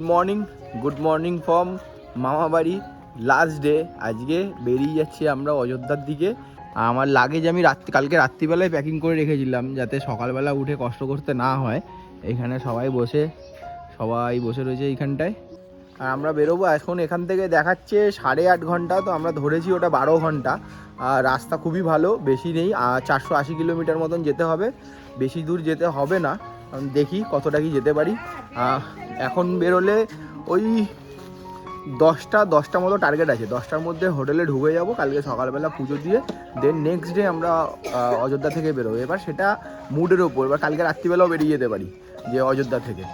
Good morning good morning from মামাবাড়ি। Last day আজকে বেরিয়ে যাচ্ছি আমরা অযোধ্যার দিকে। আমার লাগেজ আমি রাত্রি কালকে রাত্রিবেলায় প্যাকিং করে রেখেছিলাম, যাতে সকালবেলা উঠে কষ্ট করতে না হয়। এখানে সবাই বসে সবাই বসে রয়েছে এইখানটায়। আর আমরা বেরোবো এখন এখান থেকে দেখাচ্ছে সাড়ে আট ঘণ্টা, তো আমরা ধরেছি ওটা বারো ঘণ্টা। আর রাস্তা খুবই ভালো, বেশি নেই চারশো আশি কিলোমিটার মতন যেতে হবে। বেশি দূর যেতে হবে না। দেখি কতটা কি যেতে পারি। এখন বেরোলে ওই দশটা দশটা মতো টার্গেট আছে। দশটার মধ্যে হোটেলে ঢুকে যাব কালকে সকালবেলা পুজো দিয়ে। দেন নেক্সট ডে আমরা অযোধ্যা থেকে বেরোবো। এবার সেটা মুডের ওপর এবার কালকে রাত্রিবেলাও বেরিয়ে যেতে পারি যে অযোধ্যা থেকে।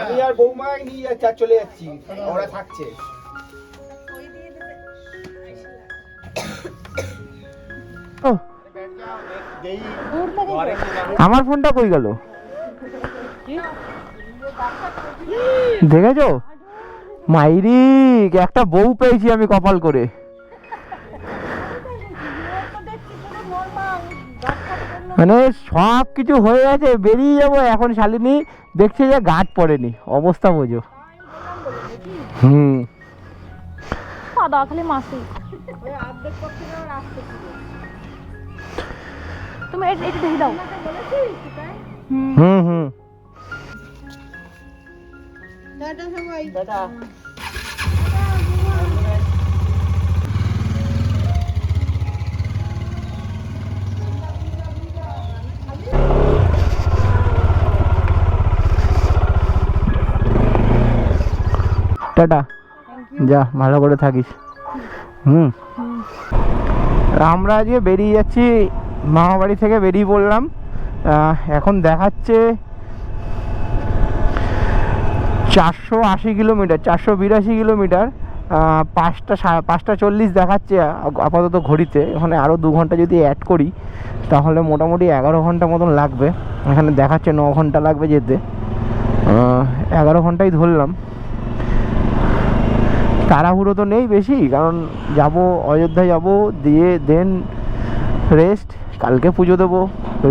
আমি আর বৌমা নিয়ে যাচ্ছি আর চলে যাচ্ছি। ওরা থাকছে। আমার ফোনটা কই গেল? দেখেছ? মাইরি একটা বউ পেয়েছি আমি কপাল করে। মানে সব কিছু হয়ে গেছে বেরিয়ে যাব এখন শালিনী দেখছে যে গাছ পড়েনি। অবস্থা বোঝো। হুম। খালি মাসি। তুমি এটা দেখে দাও। হুম হুম। হুম টাটা। যা ভালো করে থাকিস। হুম। আমরা আজকে বেরিয়ে যাচ্ছি মামাবাড়ি থেকে বেরিয়ে পড়লাম। এখন দেখাচ্ছে চারশো আশি কিলোমিটার, চারশো বিরাশি কিলোমিটার পাঁচটা পাঁচটা চল্লিশ দেখাচ্ছে আপাতত ঘড়িতে। এখানে আরও দু ঘণ্টা যদি অ্যাড করি, তাহলে মোটামুটি এগারো ঘণ্টা মতন লাগবে। এখানে দেখাচ্ছে ন ঘণ্টা লাগবে যেতে। এগারো ঘন্টাই ধরলাম। তাড়াহুড়ো তো নেই বেশি, কারণ যাব, অযোধ্যা যাব, দিয়ে দেন রেস্ট কালকে পুজো দেবো।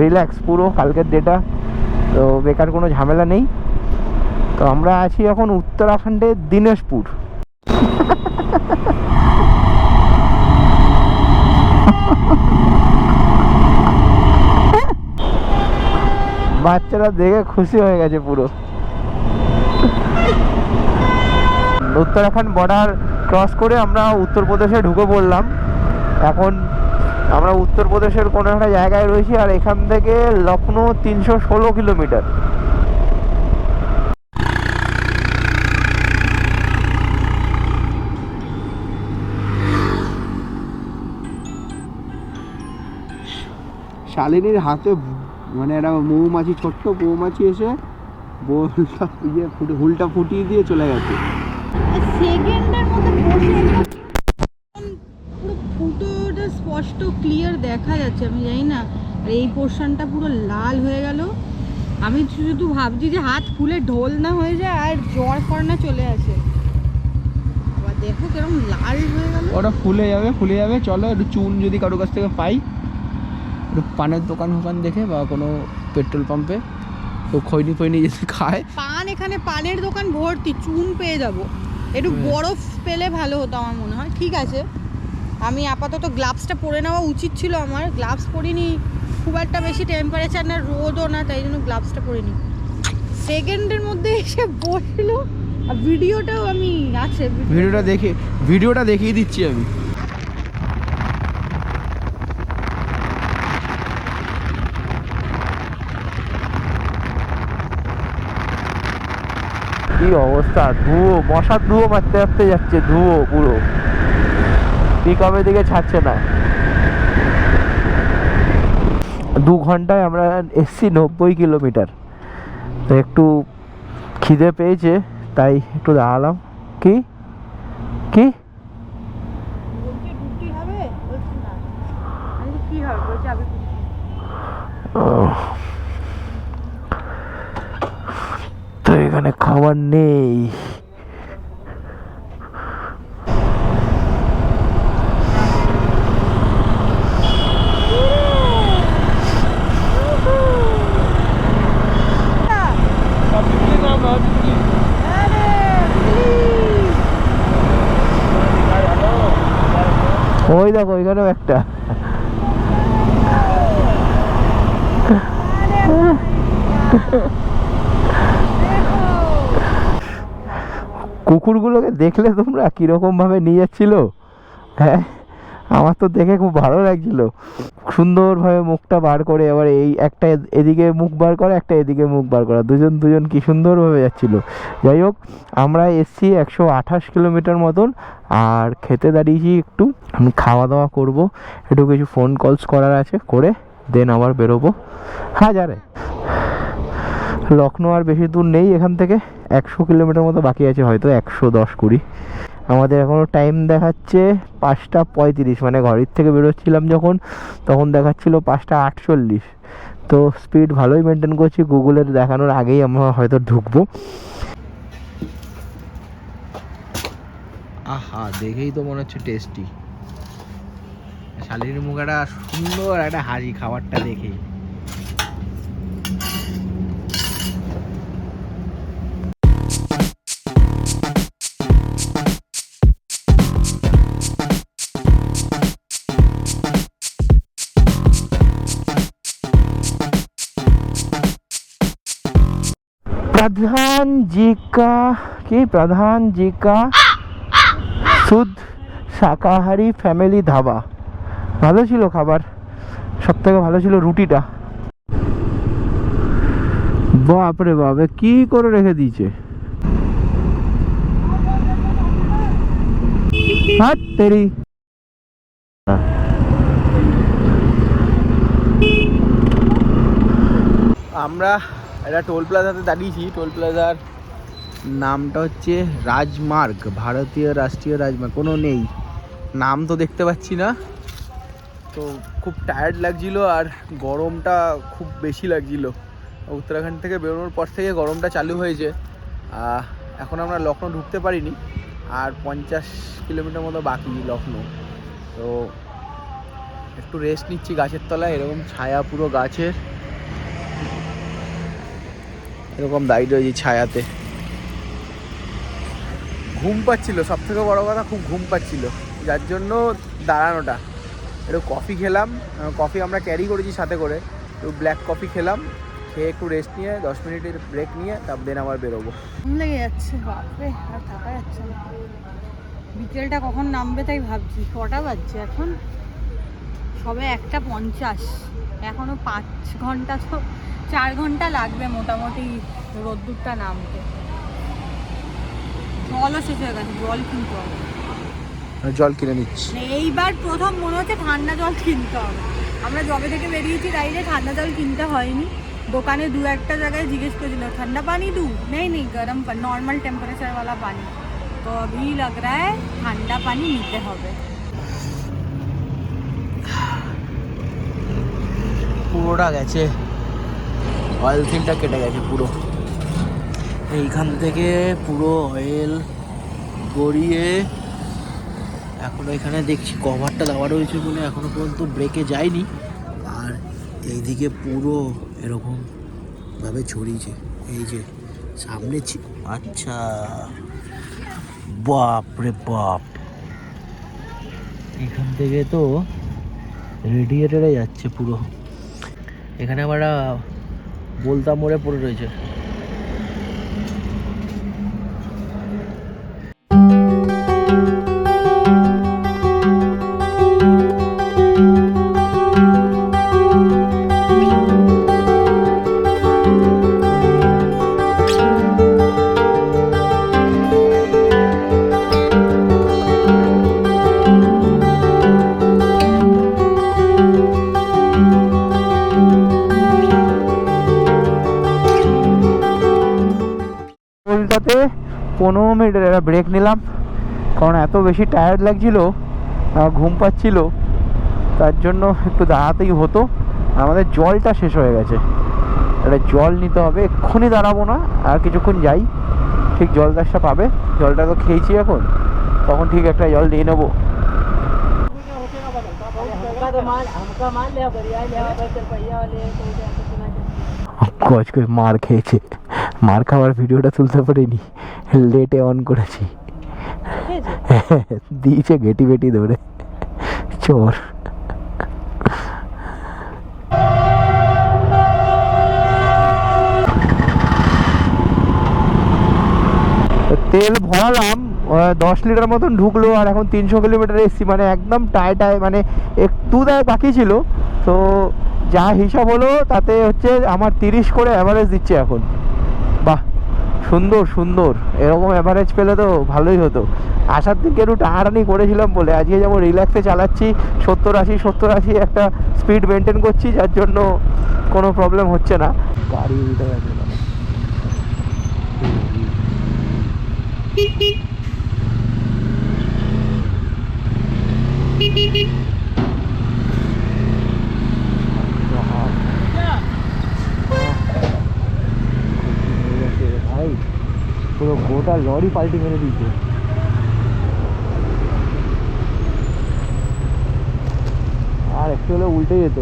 রিল্যাক্স পুরো, কালকের ডেটা তো বেকার কোনো ঝামেলা নেই। তো আমরা আছি এখন উত্তরাখণ্ডের দিনেশপুর বাচ্চারা দেখে খুশি হয়ে গেছে পুরো। উত্তরাখণ্ড বর্ডার ক্রস করে আমরা উত্তরপ্রদেশে ঢুকে পড়লাম। এখন আমরা উত্তরপ্রদেশের কোনো একটা জায়গায় রয়েছি আর এখান থেকে লখনৌ তিনশো ষোলো কিলোমিটার। শালিনীর হাতে মানে একটা মৌমাছি ছোট্ট মৌমাছি এসে বোলটা ইয়ে ফুটে হুলটা ফুটিয়ে দিয়ে চলে গেছে। সেকেন্ডের মধ্যে বসে স্পষ্ট ক্লিয়ার দেখা যাচ্ছে আমি জানি না। আর এই পোর্শনটা পুরো লাল হয়ে গেল। আমি শুধু ভাবছি যে হাত ফুলে ঢোল না হয়ে যায় আর জ্বর ফর না চলে আসে। আবার দেখো কীরকম লাল হয়ে গেল। ওটা ফুলে যাবে ফুলে যাবে। চলো একটু চুন যদি কারও কাছ থেকে পাই। একটু পানের দোকান ফোকান দেখে বা কোনো পেট্রোল পাম্পে। তো খৈনি ফৈনি যদি খায়। পান এখানে পানের দোকান ভর্তি চুন পেয়ে যাব। একটু হ্যাঁ। বরফ পেলে ভালো হতো আমার মনে হয়। ঠিক আছে। আমি আপাতত গ্লাভসটা পরে নেওয়া উচিত ছিল আমার। গ্লাভস পরিনি খুব একটা বেশি টেম্পারেচার না রোদও না তাই জন্য গ্লাভসটা পরিনি। সেকেন্ডের মধ্যে এসে বসল আর ভিডিওটাও আমি আছে ভিডিওটা দেখে ভিডিওটা দেখিয়ে দিচ্ছি আমি। কি অবস্থা? ধুয়ো মশার ধুয়ো মারতে মারতে যাচ্ছে ধুয়ো পুরো। পিক দিকে ছাড়ছে না। দু ঘন্টায় আমরা এসছি নব্বই কিলোমিটার। তো একটু খিদে পেয়েছে তাই একটু দাঁড়ালাম। কি? কি। তো এখানে খাবার নেই দেখো ওইখানেও একটা কুকুরগুলোকে দেখলে তোমরা কীরকম ভাবে নিয়ে যাচ্ছিল? হ্যাঁ আমার তো দেখে খুব ভালো লাগছিল। সুন্দরভাবে মুখটা বার করে এবার এই একটা এদিকে মুখ বার করা, একটা এদিকে মুখ বার করা। দুজন দুজন কি সুন্দরভাবে যাচ্ছিল। যাই হোক, আমরা এসছি একশো আঠাশ কিলোমিটার মতন, আর খেতে দাঁড়িয়েছি একটু। আমি খাওয়া দাওয়া করব, একটু কিছু ফোন কলস করার আছে, করে দেন আবার বেরোবো। হ্যাঁ যারে লখনৌ আর বেশি দূর নেই, এখান থেকে একশো কিলোমিটার মতো বাকি আছে হয়তো, একশো দশ কুড়ি। আমাদের এখনও টাইম দেখাচ্ছে পাঁচটা পঁয়ত্রিশ মানে ঘরের থেকে বেরোচ্ছিলাম যখন, তখন দেখাচ্ছিল পাঁচটা আটচল্লিশ। তো স্পিড ভালোই মেনটেন করছি গুগলের দেখানোর আগেই আমরা হয়তো ঢুকবো। আহা, দেখেই তো মনে হচ্ছে টেস্টি শালিনীর মুখ একটা সুন্দর একটা হাসি, খাবারটা দেখেই प्रधान जी का কি প্রধান জি কা শুদ্ধ শাকাহারি ফ্যামিলি ধাবা ভালো ছিল খাবার সব থেকে ভালো ছিল রুটিটা বাপরে বাপ এ কি করে রেখে দিয়েছে হাত তেরি আমরা একটা টোল প্লাজাতে দাঁড়িয়েছি। টোল প্লাজার নামটা হচ্ছে রাজমার্গ, ভারতীয় রাষ্ট্রীয় রাজমার্গ, কোনো নেই। নাম তো দেখতে পাচ্ছি না। তো খুব টায়ার্ড লাগছিল আর গরমটা খুব বেশি লাগছিল। উত্তরাখণ্ড থেকে বেরোনোর পর থেকে গরমটা চালু হয়েছে। এখন আমরা লখনৌ ঢুকতে পারিনি। আর পঞ্চাশ কিলোমিটার মতো বাকি লখনৌ তো একটু রেস্ট নিচ্ছি গাছের তলায়। এরকম ছায়া পুরো গাছের। এরকম দাঁড়িয়ে রয়েছি ছায়াতে। ঘুম পাচ্ছিল সব থেকে বড় কথা খুব ঘুম পাচ্ছিল। যার জন্য দাঁড়ানোটা। একটু কফি খেলাম কফি আমরা ক্যারি করেছি সাথে করে। একটু ব্ল্যাক কফি খেলাম খেয়ে একটু রেস্ট নিয়ে দশ মিনিটের ব্রেক নিয়ে তারপর দেন আবার বেরোবো। লেগে যাচ্ছে বাপরে আর থাকা যাচ্ছে না। বিকেলটা কখন নামবে তাই ভাবছি কটা বাজছে এখন? সবে একটা পঞ্চাশ এখনো পাঁচ ঘন্টা তো চার ঘন্টা লাগবে মোটামুটি রোদ্দুরটা নামতে জলও শেষ হয়ে গেছে জল কিনতে হবে জল কিনে নিচ্ছি মানে এইবার প্রথম মনে হচ্ছে ঠান্ডা জল কিনতে হবে আমরা জবে থেকে বেরিয়েছি রাইডে ঠান্ডা জল কিনতে হয়নি দোকানে দু একটা জায়গায় জিজ্ঞেস করেছিল ঠান্ডা পানি দু নেই নেই গরম নর্মাল टेम्परेचर वाला पानी तो अभी लग रहा है ঠান্ডা পানি নিতে হবে পুরোটা গেছে। অয়েল সিলটা কেটে গেছে পুরো। এইখান থেকে পুরো অয়েল গড়িয়ে এখনও এখানে দেখছি কভারটা দেওয়া রয়েছে বলে এখনও পর্যন্ত ব্রেকে যায়নি। আর এইদিকে পুরো এরকম ভাবে ছড়িয়েছে। এই যে সামনে আচ্ছা। বাপ রে বাপ। এখান থেকে তো রেডিয়েটারে যাচ্ছে পুরো। এখানে আমরা বলতা মোড়ে পড়ে রয়েছে। নিলাম। কারণ এত বেশি টায়ার্ড লাগছিল ঘুম পাচ্ছিল, তার জন্য একটু দাঁড়াতেই হতো। আমাদের জলটা শেষ হয়ে গেছে। একটা জল নিতে হবে, এক্ষুনি দাঁড়াবো না, আর কিছুক্ষণ যাই। ঠিক জল দাসটা পাবে। জলটা তো খেয়েছি এখন। তখন ঠিক একটা জল নিয়ে নেব। আজকে মার খেয়েছে। মার খাওয়ার ভিডিওটা তুলতে পারিনি। লেটে অন করেছি। দিয়েছে গেটি বেটি ধরে। চোর। তেল ভরালাম দশ লিটার মতন ঢুকলো আর এখন তিনশো কিলোমিটার এসছি। মানে একদম টায় টায় মানে একটু দেয় বাকি ছিল। তো যা হিসাব হলো, তাতে হচ্ছে আমার তিরিশ করে অ্যাভারেজ দিচ্ছে এখন। বাহ। সুন্দর সুন্দর। এরকম অ্যাভারেজ পেলে তো ভালোই হতো। আসার দিনকে একটু টানাটানি করেছিলাম বলে, আজকে যেমন রিল্যাক্সে চালাচ্ছি সত্তর আশি সত্তর আশি একটা স্পিড মেনটেন করছি, যার জন্য কোনো প্রবলেম হচ্ছে না। গাড়ি গেছে না। ভাই পুরো গোটা লরি পাল্টি মেরে দিয়েছে। আর একটু হলে উল্টে যেত।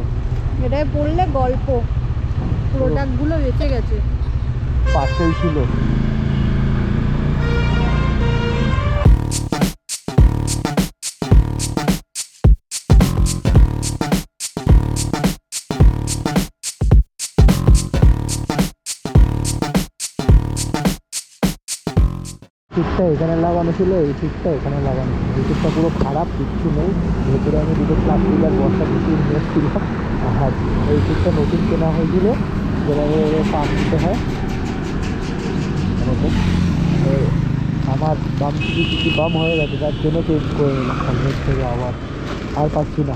এটাই পড়লে গল্প। প্রোডাক্টগুলো বেঁচে গেছে। পার্সেল ছিল। সিটটা এখানে লাগানো ছিল, এই সিটটা এখানে লাগানো ছিল। এই সিটটা পুরো খারাপ, কিচ্ছু নেই। ভেতরে আমি দুটো প্লাস্টিক আর বস্তা ঢুকিয়ে নিয়ে এসেছিলাম আর এই সিটটা নতুন কেনা হয়েছিল, যেভাবে পাম্প দিতে হয়। এরকম। আমার বাম দিকে কিছু বাম হয়ে গেছে, তার জন্য চেঞ্জ করে নিলাম। সামনের থেকে আবার আর পাচ্ছি না।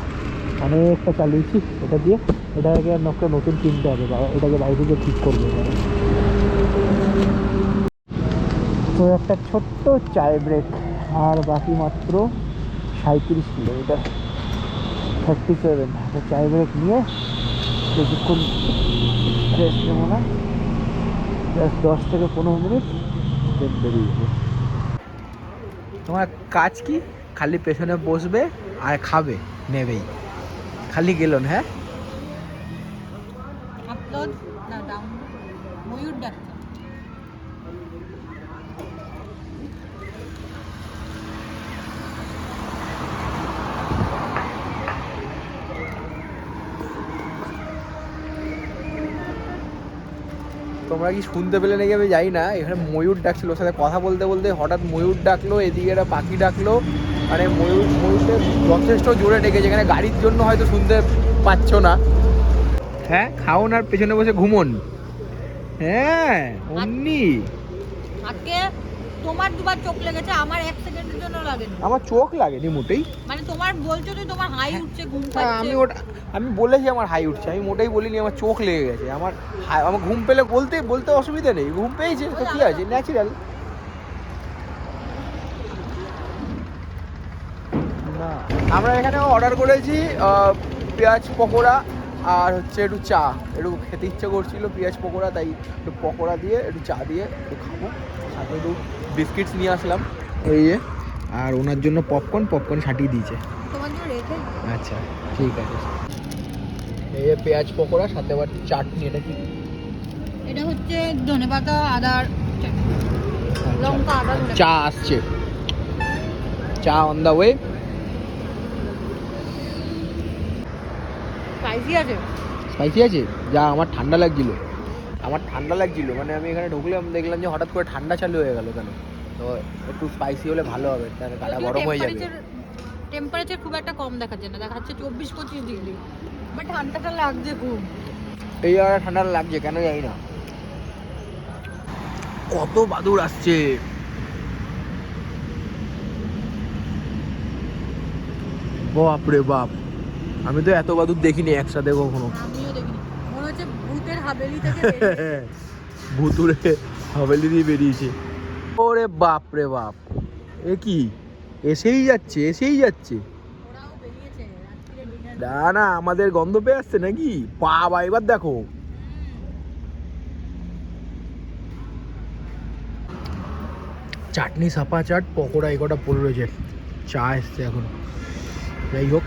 অনেকটা চালিয়েছি, এটা দিয়ে। এটাকে একটা নতুন কিনতে হবে এটাকে বাইরে থেকে ঠিক করবে। তো একটা ছোট্ট চায় ব্রেক আর বাকি মাত্র সাঁত্রিশ কিলোমিটার থার্টি সেভেন একটা চায় ব্রেক নিয়ে কিছুক্ষণ রেস্ট নেব না। জাস্ট দশ থেকে পনেরো মিনিট দেন বেরিয়ে যাব। তোমার কাজ কি? খালি পেছনে বসবে আর খাবে, নেবেই। খালি গেলন হ্যাঁ? না ময়ূর ডাক্তার তোমরা কি শুনতে পেলে নাকি আমি যাই না। এখানে ময়ূর ডাকছিল, ওর সাথে কথা বলতে বলতে হঠাৎ ময়ূর ডাকলো, এদিকে একটা পাখি ডাকলো। মানে ময়ূর ময়ূরকে যথেষ্ট জোরে ডেকে যেখানে গাড়ির জন্য হয়তো শুনতে পাচ্ছ না। হ্যাঁ খাওন আর পেছনে বসে ঘুমন। হ্যাঁ অমনি। আজকে তোমার দুবার চোখ লেগেছে আমার এক সেকেন্ডের জন্য লাগেনি। আমার চোখ লাগেনি মোটেই। মানে তোমার বলছো তো তোমার হাই উঠছে ঘুম হ্যাঁ, আমি ওটা আমি বলেছি আমার হাই উঠছে আমি মোটেই বলিনি আমার চোখ লেগে গেছে। আমার হাই- আমার ঘুম পেলে বলতে বলতে অসুবিধা নেই ঘুম পেয়েছে তো কি আছে ন্যাচারাল না আমরা এখানে অর্ডার করেছি পেঁয়াজ পকোড়া আর হচ্ছে একটু চা। একটু খেতে ইচ্ছে করছিল পেঁয়াজ পকোড়া তাই একটু পকোড়া দিয়ে একটু চা দিয়ে একটু খাব। সাথে একটু বিস্কিটস নিয়ে আসলাম। ওই যে আর ওনার জন্য পপকর্ন পপকর্ন ছাটিয়ে দিয়েছে। আচ্ছা ঠিক আছে। এই যে পেঁয়াজ পকোড়া সাথে আবার চাটনি এটা কি? এটা হচ্ছে ধনেপাতা আদার চাটনি। লঙ্কা আদা চা আসছে। Chai on the way spicy আছে? স্পাইসি আছে? যা আমার ঠান্ডা লাগছিল। আমার ঠান্ডা লাগছিল মানে আমি এখানে ঢুকলাম দেখলাম যে হঠাৎ করে ঠান্ডা চালু হয়ে গেল কেন? তো একটু স্পাইসি হলে ভালো হবে তাহলে গাটা গরম হয়ে যাবে। টেম্পারেচার খুব একটা কম দেখাচ্ছে না দেখাচ্ছে চব্বিশ পঁচিশ ডিগ্রি বাট ঠান্ডাটা লাগছে খুব। এই জায়গাটা ঠান্ডা লাগছে কেন জানি না। কত বাদুর আসছে। বাপ রে বাপ আমি তো এত বাদুর দেখিনি একসাথে কখনো আমিও দেখিনি মনে হচ্ছে ভূতের হাবেলি থেকে ভুতুরে হাভেলি দিয়ে বেরিয়েছে। ওরে বাপ রে বাপ। এ কি? এসেই যাচ্ছে এসেই যাচ্ছে। না না আমাদের গন্ধ পেয়ে আসছে নাকি? বাবা এবার দেখো। চাটনি সাপা চাট পকোড়া এগোটা পড়ে রয়েছে। চা এসছে এখন। যাই হোক।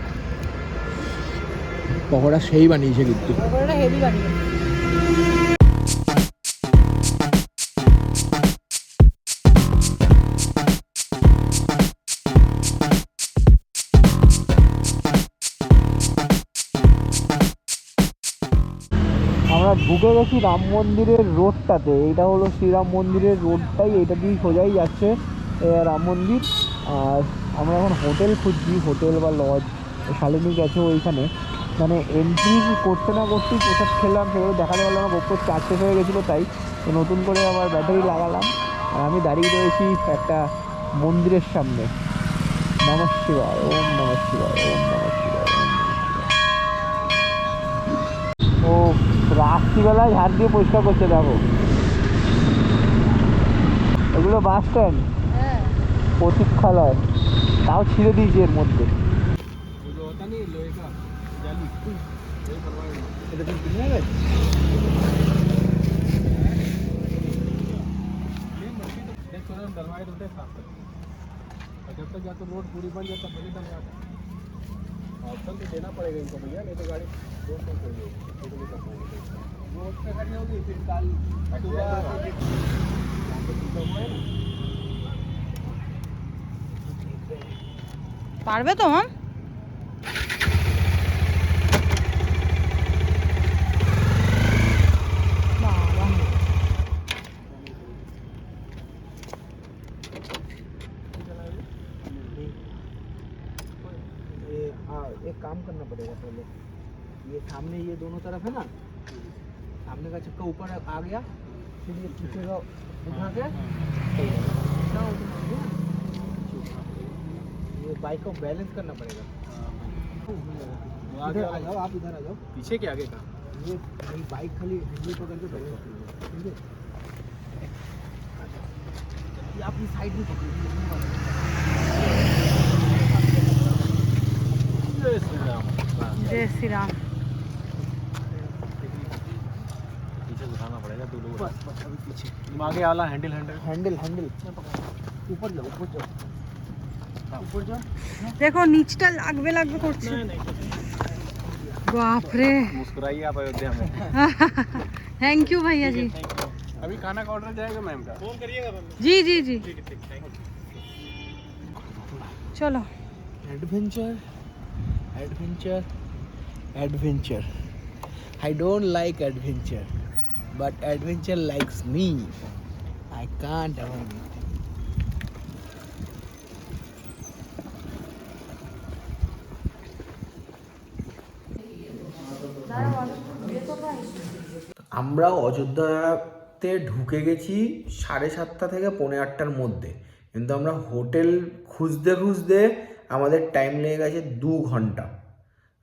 পকোড়া সেই বানিয়েছে কিন্তু। পকোড়াটা হেভি বানিয়েছে। আমরা ঢুকে গেছি রাম মন্দিরের রোডটাতে। এইটা হলো শ্রীরাম মন্দিরের রোডটাই এটা দিয়ে সোজাই যাচ্ছে রাম মন্দির। আর আমরা এখন হোটেল খুঁজছি, হোটেল বা লজ, শালিনী গেছে ওইখানে। মানে এন্ট্রি করতে না করতেই প্রসাদ খেলাম সেগুলো দেখাতে পারলাম না গোপ্পর চার্জ শেষ হয়ে গেছিল তাই তো নতুন করে আমার ব্যাটারি লাগালাম। আর আমি দাঁড়িয়ে রয়েছি একটা মন্দিরের সামনে। নমঃ শিবায় ওম নমঃ শিবায় ওম নমঃ শিবায় ও রাত্রিবেলায় ঝাড় দিয়ে পরিষ্কার করছে দেখো। এগুলো বাস স্ট্যান্ড প্রতীক্ষালয় তাও ছিঁড়ে দিয়েছে এর মধ্যে। फिर कल পারবে তো হ্যাঁ ये हाँ एक काम करना पड़ेगा पहले ये सामने ये दोनों तरफ है ना सामने का छक्का ऊपर आ गया फिर ये पीछे का हाँ, उठा के हाँ। ये बाइक को बैलेंस करना पड़ेगा। हाँ, आगे आ जाओ आप इधर आ जाओ। पीछे के आगे का? ये बाइक खाली हैंडल पकड़ के बैलेंस ठीक है? आप इस साइड में पकड़िए जय श्री राम। जय श्री राम। उठाना पड़ेगा दो लोग बस बस अभी पीछे तुम आगे आला हैंडल हैंडल हैंडल हैंडल ऊपर जाओ ऊपर जाओ ऊपर जाओ দেখো নিচটা লাগবে লাগবে করছে বাপরে मुस्कुराइए आप अयोध्या में থ্যাংক ইউ ভাইয়া জি अभी खाना का ऑर्डर जाएगा मैम का फोन करिएगा জি জি জি ठीक है ठीक थैंक यू চলো adventure adventure but adventure likes me. I can't avoid it. আমরা অযোধ্যাতে ঢুকে গেছি সাড়ে সাতটা থেকে পৌনে আটটার মধ্যে। কিন্তু আমরা হোটেল খুঁজতে খুঁজতে আমাদের টাইম লেগে গেছে দু ঘণ্টা।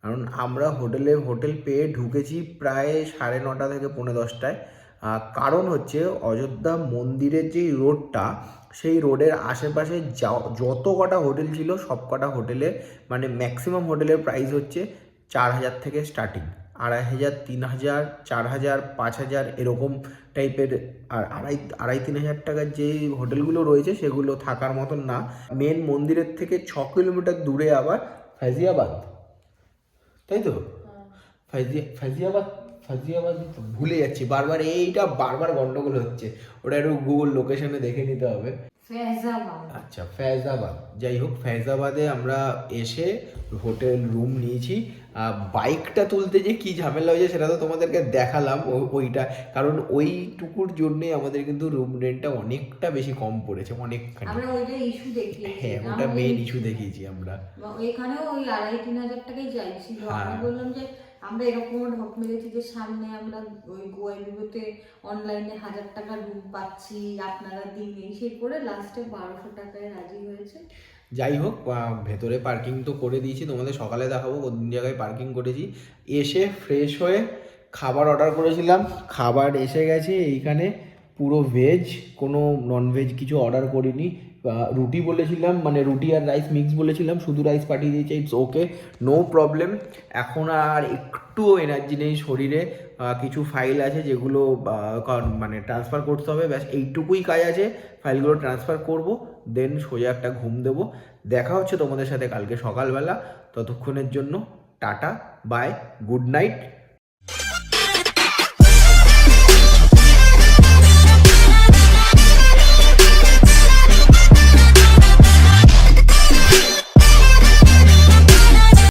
কারণ আমরা হোটেলে, হোটেল পেয়ে ঢুকেছি প্রায় সাড়ে নটা থেকে পৌনে দশটায়। কারণ হচ্ছে অযোধ্যা মন্দিরের যে রোডটা, সেই রোডের আশেপাশে যত কটা হোটেল ছিল, সব কটা হোটেলে মানে ম্যাক্সিমাম হোটেলের প্রাইস হচ্ছে চার হাজার থেকে স্টার্টিং। আড়াই হাজার, তিন হাজার, চার হাজার, পাঁচ হাজার এরকম টাইপের, আর আড়াই আড়াই, তিন হাজার টাকার যে হোটেলগুলো রয়েছে, সেগুলো থাকার মতন না। মেন মন্দিরের থেকে ছ কিলোমিটার দূরে আবার ফাজিয়াবাদ তাই তো ফাইজিয়া ফাইজিয়াবাদ ফাজিয়াবাদ ভুলে যাচ্ছি। বারবার এইটা বারবার গন্ডগোল হচ্ছে। ওটা একটু গুগল লোকেশনে দেখে নিতে হবে। আচ্ছা ফ্যাজাবাদ যাই হোক ফ্যাজাবাদে আমরা এসে হোটেল রুম নিয়েছি। বাইকটা তুলতে যে কি ঝামেলা হয়েছে সেটা তো তোমাদেরকে দেখালাম ওইটা। কারণ ওইটুকুর জন্যই আমাদের কিন্তু রুম রেন্টটা অনেকটা বেশি কম পড়েছে অনেকখানি। আমরা ওইটা ইস্যু দেখিয়েছি হ্যাঁ ওটা মেন ইস্যু দেখিয়েছি আমরা। এখানেও ওই আড়াই তিন হাজার টাকাই চাইছিল। আমি হ্যাঁ। বললাম যে আমরা এরকম ঢপ মেরেছি যে সামনে আমরা ওই গোয়ালিতে অনলাইনে হাজার টাকা রুম পাচ্ছি, আপনারা দিন এই সেই করে লাস্টে বারোশো টাকায় রাজি হয়েছে। যাই হোক ভেতরে পার্কিং তো করে দিয়েছি, তোমাদের সকালে দেখাবো কোন জায়গায় পার্কিং করেছি। এসে ফ্রেশ হয়ে খাবার অর্ডার করেছিলাম, খাবার এসে গেছে, এইখানে পুরো ভেজ কোনো নন ভেজ কিছু অর্ডার করিনি। রুটি বলেছিলাম মানে রুটি আর রাইস মিক্স বলেছিলাম, শুধু রাইস পাঠিয়ে দিয়েছে ইটস ওকে নো প্রবলেম এখন আর একটুও এনার্জি নেই শরীরে কিছু ফাইল আছে যেগুলো মানে ট্রান্সফার করতে হবে, ব্যাস এইটুকুই কাজ আছে ফাইলগুলো ট্রান্সফার করব দেন সোজা একটা ঘুম দেবো। দেখা হচ্ছে তোমাদের সাথে কালকে সকালবেলা, ততক্ষণের জন্য, টাটা বাই গুড নাইট